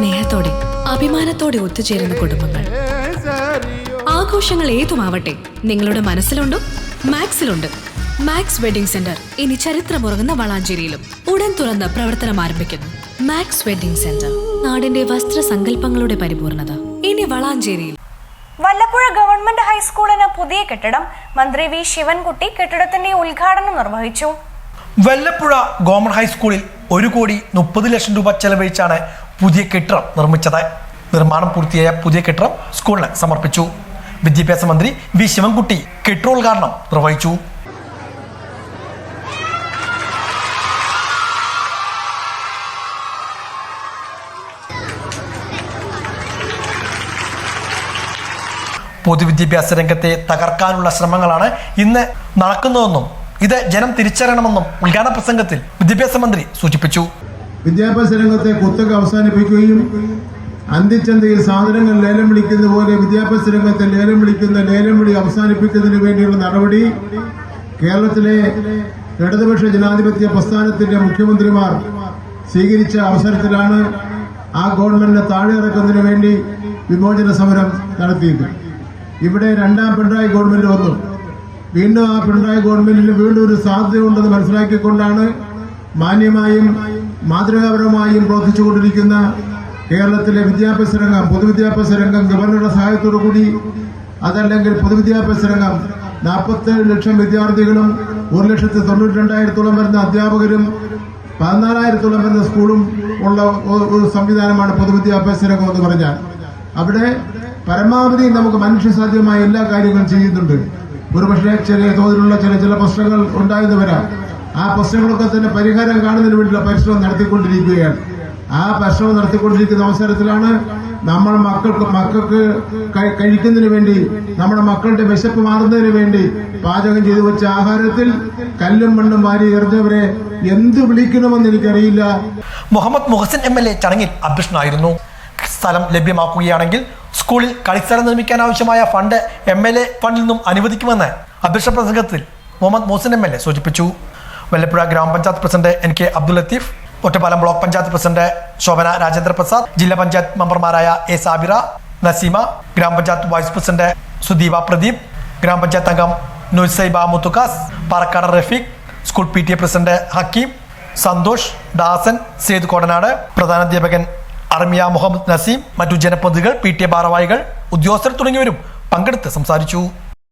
സ്നേഹത്തോടെ അഭിമാനത്തോടെ ഒത്തുചേരുന്ന കുടുംബങ്ങൾ. ആഘോഷങ്ങൾ ഏതുമാവട്ടെ നിങ്ങളുടെ മനസ്സിലുണ്ടോ മാക്സിലുണ്ട്. മാക്സ് വെഡിംഗ് സെന്റർ ഇനി ചരിത്രമുറങ്ങുന്ന വളാഞ്ചേരിയിലും ഉടൻ തുറന്ന് പ്രവർത്തനം ആരംഭിക്കുന്നു. മാക്സ് വെഡിംഗ് സെന്റർ നാടിന്റെ വസ്ത്ര സങ്കല്പങ്ങളുടെ പരിപൂർണത. ഇനി വളാഞ്ചേരിയിൽ. വല്ലപ്പുഴ ഗവൺമെന്റ് ഹൈസ്കൂളിന് പുതിയ കെട്ടിടം മന്ത്രി വി ശിവൻകുട്ടി കെട്ടിടത്തിന്റെ ഉദ്ഘാടനം നിർവഹിച്ചു. വല്ലപ്പുഴ ഗവൺമെന്റ് ഹൈസ്കൂളിൽ ഒരു കോടി മുപ്പത് ലക്ഷം രൂപ ചെലവഴിച്ചാണ് പുതിയ കെട്ടിടം നിർമ്മിച്ചത് നിർമ്മാണം പൂർത്തിയായ പുതിയ കെട്ടിടം സ്കൂളിന് സമർപ്പിച്ചു. വിദ്യാഭ്യാസ മന്ത്രി വി ശിവൻകുട്ടി കെട്ടിടോദ്ഘാടനം നിർവഹിച്ചു. പൊതുവിദ്യാഭ്യാസ രംഗത്തെ തകർക്കാനുള്ള ശ്രമങ്ങളാണ് ഇന്ന് നടക്കുന്നതെന്നും ഇത് ജനം തിരിച്ചറിയണമെന്നും ഉദ്ഘാടന പ്രസംഗത്തിൽ വിദ്യാഭ്യാസ മന്ത്രി സൂചിപ്പിച്ചു. വിദ്യാഭ്യാസ രംഗത്തെ കുത്തക അവസാനിപ്പിക്കുകയും അന്തിച്ചന്തയിൽ സാധനങ്ങൾ ലേലം വിളിക്കുന്ന പോലെ വിദ്യാഭ്യാസ രംഗത്തെ ലേലം വിളിക്കുന്ന ലേലം വിളി അവസാനിപ്പിക്കുന്നതിന് വേണ്ടിയുള്ള നടപടി കേരളത്തിലെ ഇടതുപക്ഷ ജനാധിപത്യ പ്രസ്ഥാനത്തിന്റെ മുഖ്യമന്ത്രിമാർ സ്വീകരിച്ച അവസരത്തിലാണ് ആ ഗവൺമെന്റിനെ താഴെ ഇറക്കുന്നതിന് വേണ്ടി വിമോചന സമരം നടത്തിയത് ഇവിടെ രണ്ടാം പിണറായി ഗവൺമെന്റ് വന്നു. വീണ്ടും ആ പിണറായി ഗവൺമെന്റിന് വീണ്ടും ഒരു സാധ്യതയുണ്ടെന്ന് മനസ്സിലാക്കിക്കൊണ്ടാണ് മാന്യമായും മാതൃകാപരമായും പ്രവർത്തിച്ചുകൊണ്ടിരിക്കുന്ന കേരളത്തിലെ വിദ്യാഭ്യാസ രംഗം പൊതുവിദ്യാഭ്യാസ രംഗം ഗവർണറുടെ സഹായത്തോടു കൂടി അതല്ലെങ്കിൽ പൊതുവിദ്യാഭ്യാസ രംഗം നാൽപ്പത്തേഴ് ലക്ഷം വിദ്യാർത്ഥികളും ഒരു ലക്ഷത്തി തൊണ്ണൂറ്റി രണ്ടായിരത്തോളം വരുന്ന അധ്യാപകരും പതിനാലായിരത്തോളം വരുന്ന സ്കൂളും ഉള്ള ഒരു സംവിധാനമാണ് പൊതുവിദ്യാഭ്യാസ രംഗം എന്ന് പറഞ്ഞാൽ. അവിടെ പരമാവധി നമുക്ക് മനുഷ്യസാധ്യമായ എല്ലാ കാര്യങ്ങളും ചെയ്യുന്നുണ്ട്. ഒരുപക്ഷെ ചെറിയ തോതിലുള്ള ചില ചില പ്രശ്നങ്ങൾ ഉണ്ടായെന്ന് വരാം. ആ പ്രശ്നങ്ങളൊക്കെ തന്നെ പരിഹാരം കാണുന്നതിന് വേണ്ടിയുള്ള പരിശ്രമം നടത്തിക്കൊണ്ടിരിക്കുകയാണ്. ആ പരിശ്രമം നടത്തിക്കൊണ്ടിരിക്കുന്ന അവസരത്തിലാണ് നമ്മൾ മക്കൾക്ക് മക്കൾക്ക് കഴി- കഴിക്കുന്നതിന് വേണ്ടി നമ്മുടെ മക്കളുടെ വിശപ്പ് മാറുന്നതിന് വേണ്ടി പാചകം ചെയ്തു വെച്ച ആഹാരത്തിൽ കല്ലും മണ്ണും വാരി എറിഞ്ഞവരെ എന്ത് വിളിക്കണമെന്ന് എനിക്കറിയില്ല. Muhammad Muhsin M L A ചടങ്ങിൽ അധ്യക്ഷനായിരുന്നു. സ്ഥലം ലഭ്യമാക്കുകയാണെങ്കിൽ സ്കൂളിൽ കളിസ്ഥലം നിർമ്മിക്കാൻ ആവശ്യമായ ഫണ്ട് എം എൽ എ ഫണ്ടിൽ നിന്നും അനുവദിക്കുമെന്ന് അധ്യക്ഷ പ്രസംഗത്തിൽ Muhammad Muhsin M L A സൂചിപ്പിച്ചു. വല്ലപ്പുഴ ഗ്രാമപഞ്ചായത്ത് president N K Abdul Latheef Ottapalam block panchayat president Shobhana Rajendra Prasad ജില്ലാ പഞ്ചായത്ത് മെമ്പർമാരായ എ സാബിറ നസീമ ഗ്രാമപഞ്ചായത്ത് വൈസ് പ്രസിഡന്റ് സുദീപ പ്രദീപ് ഗ്രാമപഞ്ചായത്ത് അംഗം Nusaiba Muthukkas Parakkad Rafeeq school P T A president Hakeem Santhosh Dasan Syed Kodanad പ്രധാനാധ്യാപകൻ Armiya Muhammad Naseem മറ്റു ജനപ്രതിനിധികൾ P T A ഭാരവാഹികൾ ഉദ്യോഗസ്ഥർ തുടങ്ങിയവരും പങ്കെടുത്ത് സംസാരിച്ചു.